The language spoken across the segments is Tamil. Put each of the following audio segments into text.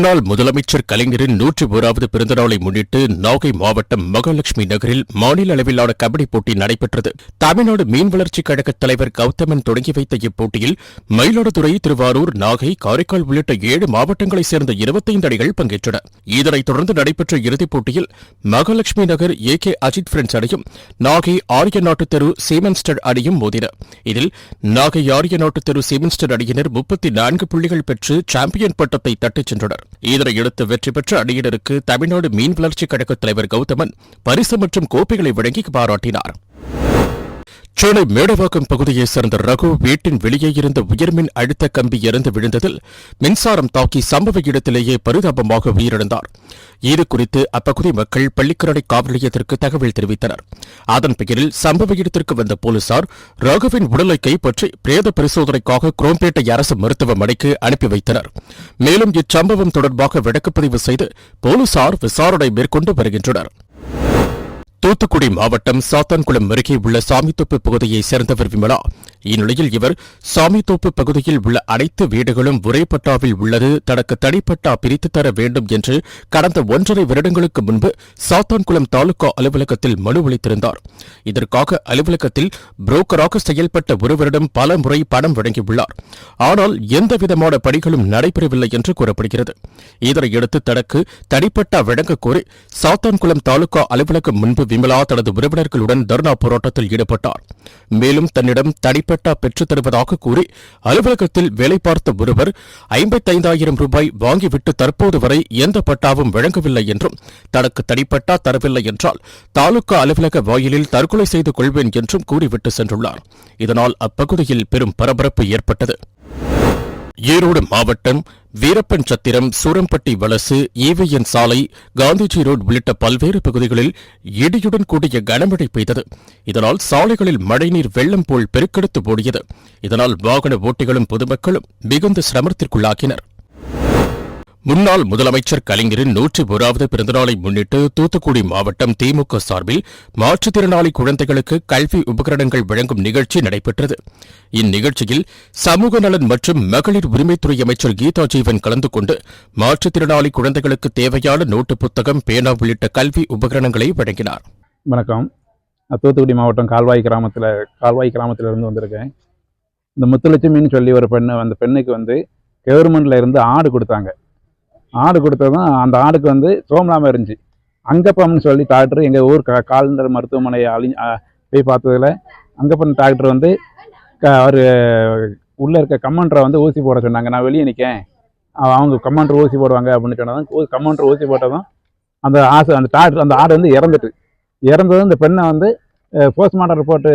முன்னாள் முதலமைச்சர் கலைஞரின் நூற்றி ஓராவது பிறந்தநாளை முன்னிட்டு நாகை மாவட்டம் மகாலட்சுமி நகரில் மாநில அளவிலான கபடி போட்டி நடைபெற்றது. தமிழ்நாடு மீன் வளர்ச்சிக் கழக தலைவர் கௌதமன் தொடங்கி வைத்த இப்போட்டியில் மயிலாடுதுறை திருவாரூர் நாகை காரைக்கால் உள்ளிட்ட ஏழு மாவட்டங்களைச் சேர்ந்த இருபத்தைந்து அணிகள் பங்கேற்றன. இதனைத் தொடர்ந்து நடைபெற்ற இறுதிப் போட்டியில் Mahalakshmi Nagar A K Ajith friends அணியும் நாகை ஆரிய நாட்டு தெரு சீமன்ஸ்டர் அணியும் மோதின. இதில் நாகை ஆரிய நாட்டு தெரு சீமன்ஸ்டர் அணியினர் முப்பத்தி நான்கு புள்ளிகள் பெற்று சாம்பியன் பட்டத்தை தட்டிச் சென்றனர். இதனையடுத்து வெற்றி பெற்ற அணியினருக்கு தமிழ்நாடு மீன் வளர்ச்சிக் கழக தலைவர் கௌதமன் பரிசு மற்றும் கோப்பைகளை வழங்கி பாராட்டினார். சென்னை மேடவாக்கம் பகுதியைச் சேர்ந்த ரகு வீட்டின் வெளியே இருந்த உயர்மின் அழுத்த கம்பி இறந்து விழுந்ததில் மின்சாரம் தாக்கி சம்பவ இடத்திலேயே பரிதாபமாக உயிரிழந்தார். இது குறித்து அப்பகுதி மக்கள் பள்ளிக்கரணை காவல் நிலையத்திற்கு தகவல் தெரிவித்தனர். அதன் பெயரில் சம்பவ இடத்திற்கு வந்த போலீசார் ரகுவின் உடலை கைப்பற்றி பிரேத பரிசோதனைக்காக குரோம்பேட்டை அரசு மருத்துவமனைக்கு அனுப்பி வைத்தனர். மேலும் இச்சம்பவம் தொடர்பாக வழக்குப்பதிவு செய்து போலீசார் விசாரணை மேற்கொண்டு வருகின்றனர். தூத்துக்குடி மாவட்டம் சாத்தான்குளம் அருகே உள்ள சாமித்தோப்பு பகுதியைச் சேர்ந்தவர் விமலா. இந்நிலையில் இவர் சாமித்தோப்பு பகுதியில் உள்ள அனைத்து வீடுகளும் ஒரே பட்டாவில் உள்ளது. தனக்கு தனிப்பட்டா பிரித்து தர வேண்டும் என்று கடந்த ஒன்றரை வருடங்களுக்கு முன்பு சாத்தான்குளம் தாலுகா அலுவலகத்தில் மனு அளித்திருந்தார். இதற்காக அலுவலகத்தில் புரோக்கராக செயல்பட்ட ஒருவரிடம் பல முறை பணம் வழங்கியுள்ளார். ஆனால் எந்தவிதமான பணிகளும் நடைபெறவில்லை என்று கூறப்படுகிறது. இதனையடுத்து தனக்கு தனிப்பட்டா வழங்கக் கோரி சாத்தான்குளம் தாலுகா அலுவலகம் முன்பு விமலா தனது உறவினர்களுடன் தர்ணா போராட்டத்தில் ஈடுபட்டார். மேலும் தன்னிடம் தனிப்பட்டா பெற்றுத் தருவதாக கூறி அலுவலகத்தில் வேலை பார்த்த ஒருவர் ஐம்பத்தைந்தாயிரம் ரூபாய் வாங்கிவிட்டு தற்போது வரை எந்த பட்டாவும் வழங்கவில்லை என்றும் தனக்கு தனிப்பட்டா தரவில்லை என்றால் தாலுகா அலுவலக வாயிலில் தற்கொலை செய்து கொள்வேன் என்றும் கூறிவிட்டு சென்றுள்ளார். இதனால் அப்பகுதியில் பெரும் பரபரப்பு ஏற்பட்டது. ஈரோடு மாவட்டம் வீரப்பன் சத்திரம் சூரம்பட்டி வலசு ஈவிஎன் சாலை காந்திஜி ரோடு உள்ளிட்ட பல்வேறு பகுதிகளில் இடியுடன் கூடிய கனமழை பெய்தது. இதனால் சாலைகளில் மழைநீர் வெள்ளம் போல் பெருக்கெடுத்து ஓடியது. இதனால் வாகன ஓட்டிகளும் பொதுமக்களும் மிகுந்த சிரமத்திற்குள்ளாகினர். முன்னாள் முதலமைச்சர் கலைஞரின் நூற்றி ஓராவது பிறந்தநாளை முன்னிட்டு தூத்துக்குடி மாவட்டம் திமுக சார்பில் மாற்றுத்திறனாளி குழந்தைகளுக்கு கல்வி உபகரணங்கள் வழங்கும் நிகழ்ச்சி நடைபெற்றது. இந்நிகழ்ச்சியில் சமூக நலன் மற்றும் மகளிர் உரிமைத்துறை அமைச்சர் கீதா ஜீவன் கலந்து கொண்டு மாற்றுத்திறனாளி குழந்தைகளுக்கு தேவையான நோட்டு புத்தகம் பேனா உள்ளிட்ட கல்வி உபகரணங்களை வழங்கினார். வணக்கம். தூத்துக்குடி மாவட்டம் கால்வாய் கிராமத்தில் கால்வாய் கிராமத்திலிருந்து வந்திருக்கேன். இந்த முத்துலட்சுமின்னு சொல்லி ஒரு பெண்ணு அந்த பெண்ணுக்கு வந்து கவர்மெண்ட்ல இருந்து ஆடு கொடுத்தாங்க. ஆடு கொடுத்ததும் அந்த ஆடுக்கு வந்து சோமலாமல் இருந்துச்சு. அங்கப்பம்னு சொல்லி டாக்டர் எங்கள் ஊர் கா கால்நடை மருத்துவமனை அழி போய் பார்த்ததுல அங்கப்பன் டாக்டர் வந்து க அவர் உள்ளே இருக்க கமாண்டரை வந்து ஊசி போட சொன்னாங்க. நான் வெளியே நிற்கேன் அவங்க கமாண்டர் ஊசி போடுவாங்க அப்படின்னு சொன்னதும் கமாண்டர் ஊசி போட்டதும் அந்த ஆசை அந்த டாக்டர் அந்த ஆடு வந்து இறந்துட்டு. இறந்ததும் இந்த பெண்ணை வந்து போஸ்ட்மார்ட்டம் ரிப்போர்ட்டு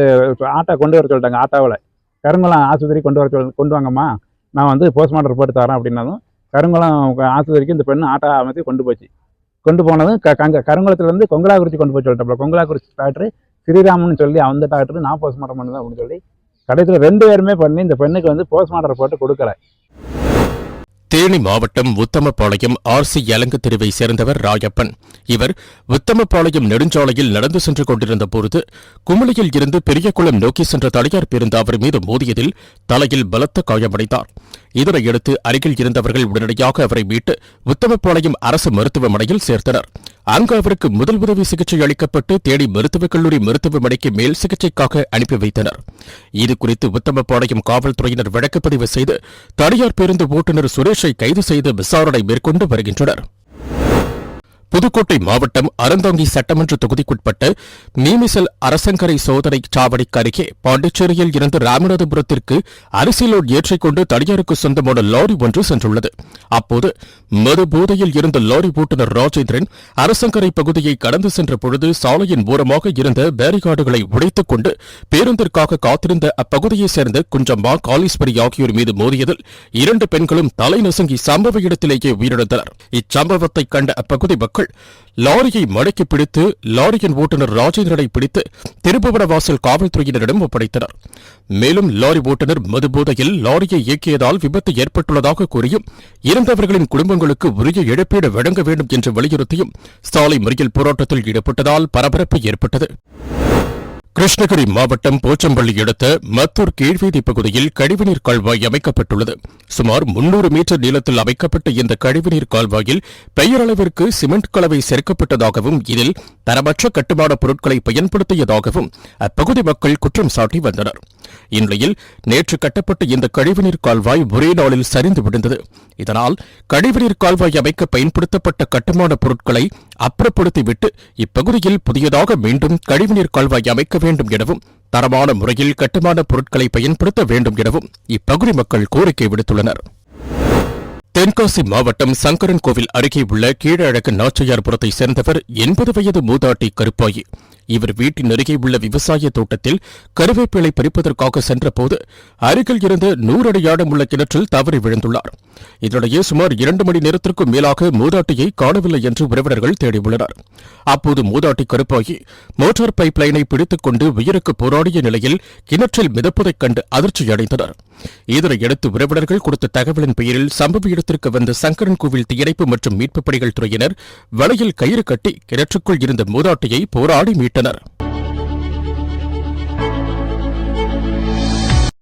ஆட்டோ கொண்டு வர சொல்லிட்டாங்க ஆட்டோவில். கருங்குளம் ஆஸ்பத்திரி கொண்டு வர சொல் கொண்டு வாங்கம்மா. நான் வந்து போஸ்ட்மார்ட்டம் ரிப்போர்ட் தரேன் அப்படின்னதும் கருங்குளம் ஆஸ்பத்திரிக்கு இந்த பெண்ணு ஆட்டோ அமைத்து கொண்டு போச்சு. கொண்டு போனதும் க கங்க கருங்குளத்துலேருந்து கொங்கலாக்குறிச்சி கொண்டு போய் சொல்லிட்டப்பல கொங்கலாக்குறிச்சி டாக்டர் ஸ்ரீராமன் சொல்லி அந்த டாக்டர் நான் போஸ்ட்மார்ட்டம் பண்ணுது அப்படின்னு சொல்லி கடைசியில் ரெண்டு பேருமே பண்ணி இந்த பெண்ணுக்கு வந்து போஸ்ட்மார்ட்டம் ரிப்போர்ட் கொடுக்கல. தேனி மாவட்டம் உத்தமபாளையம் ஆர் சி யலங்கு தெருவை சேர்ந்தவர் ராயப்பன். இவர் உத்தமபாளையம் நெடுஞ்சாலையில் நடந்து சென்று கொண்டிருந்த பொழுது குமிளியில் இருந்து பெரியகுளம் நோக்கி சென்ற தனியார் பேருந்து அவர் மீது மோதியதில் தலையில் பலத்த காயமடைந்தார் இதனையடுத்து அருகில் இருந்தவர்கள் உடனடியாக அவரை மீட்டு உத்தமப்பாளையம் அரசு மருத்துவமனையில் சேர்த்தனர். அங்கு அவருக்கு முதல் உதவி சிகிச்சை அளிக்கப்பட்டு தேனி மருத்துவக் கல்லூரி மருத்துவமனைக்கு மேல் சிகிச்சைக்காக அனுப்பி வைத்தனர். இதுகுறித்து உத்தமபாளையம் காவல்துறையினர் வழக்கு பதிவு செய்து தனியார் பேருந்து ஓட்டுநர் சுரேஷை கைது செய்து விசாரணை மேற்கொண்டு வருகின்றனர். புதுக்கோட்டை மாவட்டம் அறந்தாங்கி சட்டமன்ற தொகுதிக்குட்பட்ட மீமிசல் அரசங்கரை சோதனை சாவடிக்கு அருகே பாண்டிச்சேரியில் இருந்து ராமநாதபுரத்திற்கு அரிசி லோட் ஏற்றிக்கொண்டு தனியாருக்கு சொந்தமான லாரி ஒன்று சென்றுள்ளது. அப்போது மதுபோதையில் இருந்த லாரி ஓட்டுநர் ராஜேந்திரன் அரசங்கரை பகுதியை கடந்து சென்ற பொழுது சாலையின் ஓரமாக இருந்த பேரிகார்டுகளை உடைத்துக் கொண்டு பேருந்திற்காக காத்திருந்த அப்பகுதியைச் சேர்ந்த குஞ்சம்மா காளீஸ்வரி ஆகியோர் மீது மோதியதில் இரண்டு பெண்களும் தலை நசுங்கி சம்பவ இடத்திலேயே உயிரிழந்தனர். இச்சம்பவத்தை கண்ட அப்பகுதி மக்கள் லாரியை மடக்கி பிடித்து லாரியின் ஓட்டுநர் ராஜேந்திரனை பிடித்து திருப்புவனவாசல் காவல்துறையினரிடம் ஒப்படைத்தனர். மேலும் லாரி ஓட்டுநர் மதுபோதையில் லாரியை இயக்கியதால் விபத்து ஏற்பட்டுள்ளதாக கூறியும் இறந்தவர்களின் குடும்பங்களுக்கு உரிய இழப்பீடு வழங்க வேண்டும் என்று வலியுறுத்தியும் சாலை மறியல் போராட்டத்தில் ஈடுபட்டதால் பரபரப்பு ஏற்பட்டது. கிருஷ்ணகிரி மாவட்டம் போச்சம்பள்ளி அடுத்த மத்தூர் கீழ்வீதி பகுதியில் கழிவுநீர் கால்வாய் அமைக்கப்பட்டுள்ளது. சுமார் முன்னூறு மீட்டர் நீளத்தில் அமைக்கப்பட்ட இந்த கழிவுநீர் கால்வாயில் பெயரளவிற்கு சிமெண்ட் கலவை சேர்க்கப்பட்டதாகவும் இதில் தரமற்ற கட்டுமானப் பொருட்களை பயன்படுத்தியதாகவும் அப்பகுதி மக்கள் குற்றம் சாட்டி வந்தனர். இந்நிலையில் நேற்று கட்டப்பட்ட இந்த கழிவுநீர் கால்வாய் ஒரே நாளில் சரிந்து விழுந்தது. இதனால் கழிவுநீர் கால்வாய் அமைக்க பயன்படுத்தப்பட்ட கட்டுமான பொருட்களை அப்புறப்படுத்திவிட்டு இப்பகுதியில் புதியதாக மீண்டும் கழிவுநீர் கால்வாய் அமைக்க வேண்டும் எனவும் தரமான முறையில் கட்டுமான பொருட்களை பயன்படுத்த வேண்டும் எனவும் இப்பகுதி மக்கள் கோரிக்கை விடுத்துள்ளனர். தென்காசி மாவட்டம் சங்கரன் கோவில் அருகே உள்ள கீழழகு நாச்சியார்புரத்தை சேர்ந்தவர் எண்பது வயது மூதாட்டி கருப்பாயி. இவர் வீட்டின் அருகே உள்ள விவசாய தோட்டத்தில் கருவேப்பிலை பறிப்பதற்காக சென்றபோது அருகில் இருந்த நூறு அடி ஆழம் உள்ள கிணற்றில் தவறி விழுந்துள்ளார். இதனிடையே சுமார் இரண்டு மணி நேரத்திற்கும் மேலாக மூதாட்டியை காணவில்லை என்று உறவினர்கள் தேடியுள்ளனர். அப்போது மூதாட்டி கருப்பாகி மோட்டார் பைப் லைனை பிடித்துக் கொண்டு உயிருக்கு போராடிய நிலையில் கிணற்றில் மிதப்பதைக் கண்டு அதிர்ச்சியடைந்தனர். இதனையடுத்து உறவினர்கள் கொடுத்த தகவலின் பெயரில் சம்பவ இடத்திற்கு வந்த சங்கரன் கோவில் தீயணைப்பு மற்றும் மீட்புப் பணிகள் துறையினர் வலையில் கயிறு கட்டி கிணற்றுக்குள் இருந்த மூதாட்டியை போராடி மீட்டனர். टनर